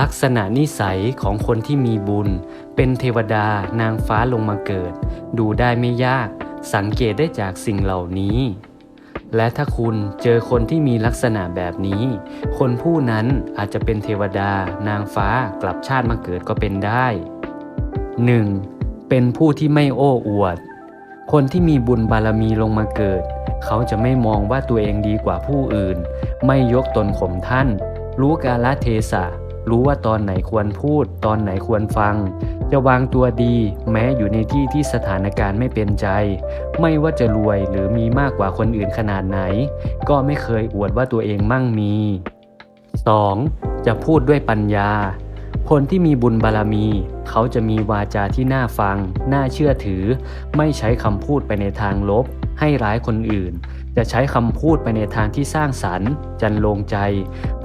ลักษณะนิสัยของคนที่มีบุญ เป็นเทวดานางฟ้าลงมาเกิด ดูได้ไม่ยาก สังเกตได้จากสิ่งเหล่านี้ และถ้าคุณเจอคนที่มีลักษณะแบบนี้ คนผู้นั้นอาจจะเป็นเทวดานางฟ้ากลับชาติมาเกิดก็เป็นได้ 1. เป็นผู้ที่ไม่โอ้อวด คนที่มีบุญบารมีลงมาเกิด เขาจะไม่มองว่าตัวเองดีกว่าผู้อื่น ไม่ยกตนข่มท่าน รู้กาลเทศะ รู้ว่าตอนไหนควรพูด ตอนไหนควรฟัง จะวางตัวดี แม้อยู่ในที่ที่สถานการณ์ไม่เป็นใจ ไม่ว่าจะรวยหรือมีมากกว่าคนอื่นขนาดไหน ก็ไม่เคยอวดว่าตัวเองมั่งมี 2. จะพูดด้วยปัญญา คนที่มีบุญบารมี เขาจะมีวาจาที่น่าฟัง น่าเชื่อถือ ไม่ใช้คำพูดไปในทางลบ ให้ร้ายคนอื่น จะใช้คำพูดไปในทางที่สร้างสรรค์ จันลงใจ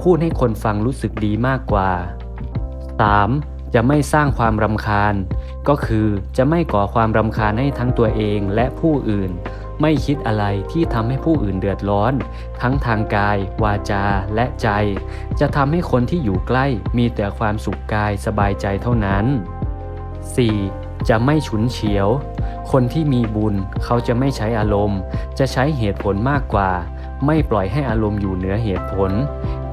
พูดให้คนฟังรู้สึกดีมากกว่า 3. จะไม่สร้างความรำคาญ ก็คือจะไม่ก่อความรำคาญให้ทั้งตัวเองและผู้อื่น ไม่คิดอะไรที่ทำให้ผู้อื่นเดือดร้อน ทั้งทางกาย วาจาและใจ จะทำให้คนที่อยู่ใกล้มีแต่ความสุขกายสบายใจเท่านั้น 4. จะไม่ฉุนเฉียว คนที่มีบุญเขาจะไม่ใช้อารมณ์ จะใช้เหตุผลมากกว่า ไม่ปล่อยให้อารมณ์อยู่เหนือเหตุผล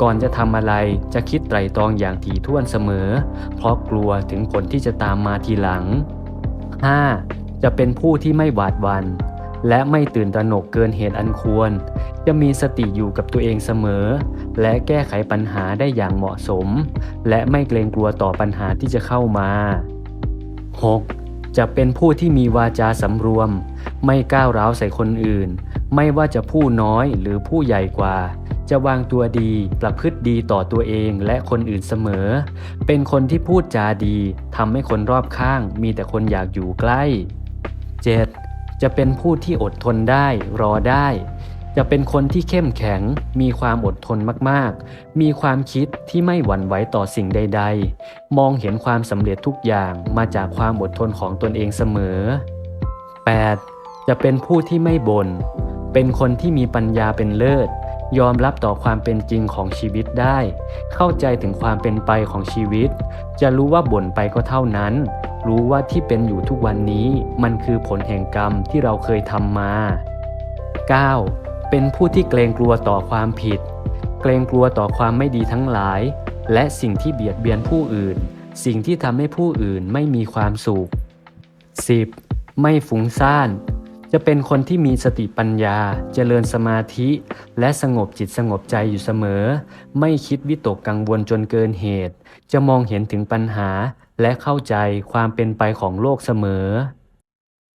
ก่อนจะทำอะไรจะคิดไตรตรองอย่างถี่ถ้วนเสมอ เพราะกลัวถึงผลที่จะตามมาทีหลัง 5. จะเป็นผู้ที่ไม่หวาดวัน และไม่ตื่นตระหนกเกินเหตุอันควร จะมีสติอยู่กับตัวเองเสมอ และแก้ไขปัญหาได้อย่างเหมาะสม และไม่เกรงกลัวต่อปัญหาที่จะเข้ามา 6. จะเป็นผู้ที่มีวาจาสำรวม ไม่ก้าวร้าวใส่คนอื่น ไม่ว่าจะผู้น้อยหรือผู้ใหญ่กว่า จะวางตัวดีประพฤติดีต่อตัวเองและคนอื่นเสมอ เป็นคนที่พูดจาดีทำให้คนรอบข้างมีแต่คนอยากอยู่ใกล้ 7. จะเป็นผู้ที่อดทนได้ รอได้ จะเป็นคนที่เข้มแข็ง มีความอดทนมากๆ มีความคิดที่ไม่หวั่นไหวต่อสิ่งใด ๆ มองเห็นความสำเร็จทุกอย่างมาจากความอดทนของตนเองเสมอ 8. จะเป็นผู้ที่ไม่บน่น เป็นคนที่มีปัญญาเป็นเลิศ ยอมรับต่อความเป็นจริงของชีวิตได้ เข้าใจถึงความเป็นไปของชีวิต จะรู้ว่าบ่นไปก็เท่านั้น รู้ว่าที่เป็นอยู่ทุกวันนี้มันคือผลแห่งกรรมที่เราเคยทำมา 9. เป็นผู้ที่เกรงกลัวต่อความผิด เกรงกลัวต่อความไม่ดีทั้งหลาย และสิ่งที่เบียดเบียนผู้อื่น สิ่งที่ทำให้ผู้อื่นไม่มีความสุข 10. ไม่ฟุ้งซ่าน จะเป็นคนที่มีสติปัญญา เจริญสมาธิ และสงบจิตสงบใจอยู่เสมอ ไม่คิดวิตกกังวลจนเกินเหตุ จะมองเห็นถึงปัญหาและเข้าใจความเป็นไปของโลกเสมอ